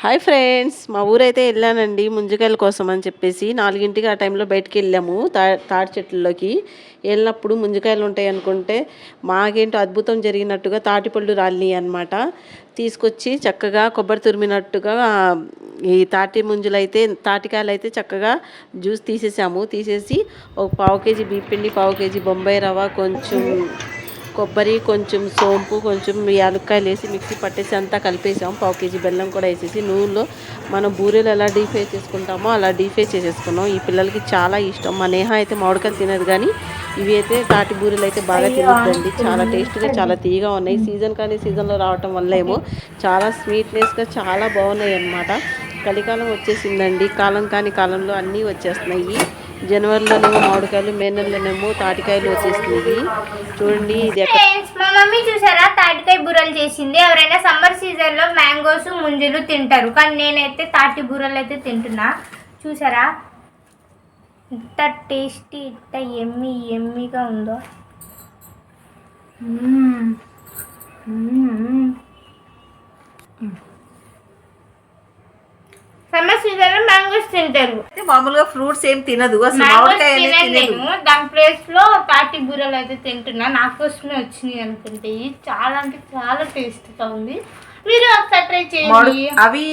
Hi friends మా ఊరైతే వెళ్ళానండి ముంజకాయల కోసం అని చెప్పేసి. నాలుగింటికి ఆ టైంలో బయటికి వెళ్ళాము తా తాడి చెట్లలోకి. వెళ్ళినప్పుడు ముంజకాయలు ఉంటాయి అనుకుంటే మాకేంటో అద్భుతం జరిగినట్టుగా తాటిపళ్ళు రాలి అనమాట తీసుకొచ్చి చక్కగా కొబ్బరి తురిమినట్టుగా ఈ తాటి ముంజులు అయితే తాటికాయలు అయితే చక్కగా జ్యూస్ తీసేసాము. తీసేసి ఒక పావు కేజీ బీపిండి పావు కేజీ బొంబాయి రవ్వ కొంచెం కొబ్బరి కొంచెం సోంపు కొంచెం యాలక్కాయలు వేసి మిక్సీ పట్టేసి అంతా కలిపేసాం. పావు కేజీ బెల్లం కూడా వేసేసి నూనెలో మనం బూరెలు ఎలా డీప్ ఫ్రై చేసుకుంటామో అలా డీప్ ఫ్రై చేసేసుకున్నాం. ఈ పిల్లలకి చాలా ఇష్టం. మా నేహ అయితే మామిడికాయలు తినదు కానీ ఇవి అయితే తాటి బూరెలు అయితే బాగా తినద్దండి. చాలా టేస్ట్గా చాలా తీయగా ఉన్నాయి. సీజన్ కానీ సీజన్లో రావటం వల్ల ఏమో చాలా స్వీట్నెస్గా చాలా బాగున్నాయి అన్నమాట కలికాలం వచ్చేసిందండి. కాలం కాని కాలంలో అన్నీ వచ్చేస్తున్నాయి. జనవరిలోనేమో మామిడికాయలు మే నెలలోనేమో తాటికాయలు వచ్చేస్తున్నాయి చూడండి ఇది మా మమ్మీ చూసారా? తాటికాయ బూరలు చేసింది. ఎవరైనా సమ్మర్ సీజన్లో మ్యాంగోస్ ముంజులు తింటారు. కానీ నేనైతే తాటి బూరలు అయితే తింటున్నా. చూసారా? ఇంత టేస్టీ ఇంత ఎమ్మి ఎమ్మిగా ఉందో. సమ్మర్ సీజన్ మ్యాంగోస్ తింటారు. అయితే మామూలుగా ఫ్రూట్స్ ఏం తినదు అసలు మ్యాంగోస్ మామిడికాయ అనేది తినదు. తినలేను దాని ప్లేస్లో తాటి బూరలు అయితే తింటున్నా. నా కోసమే వచ్చినాయి అనుకుంటే. ఇది చాలా అంటే చాలా టేస్టీగా ఉంది. మీరు ఒకసారి ట్రై మామిడి చేయండి అవి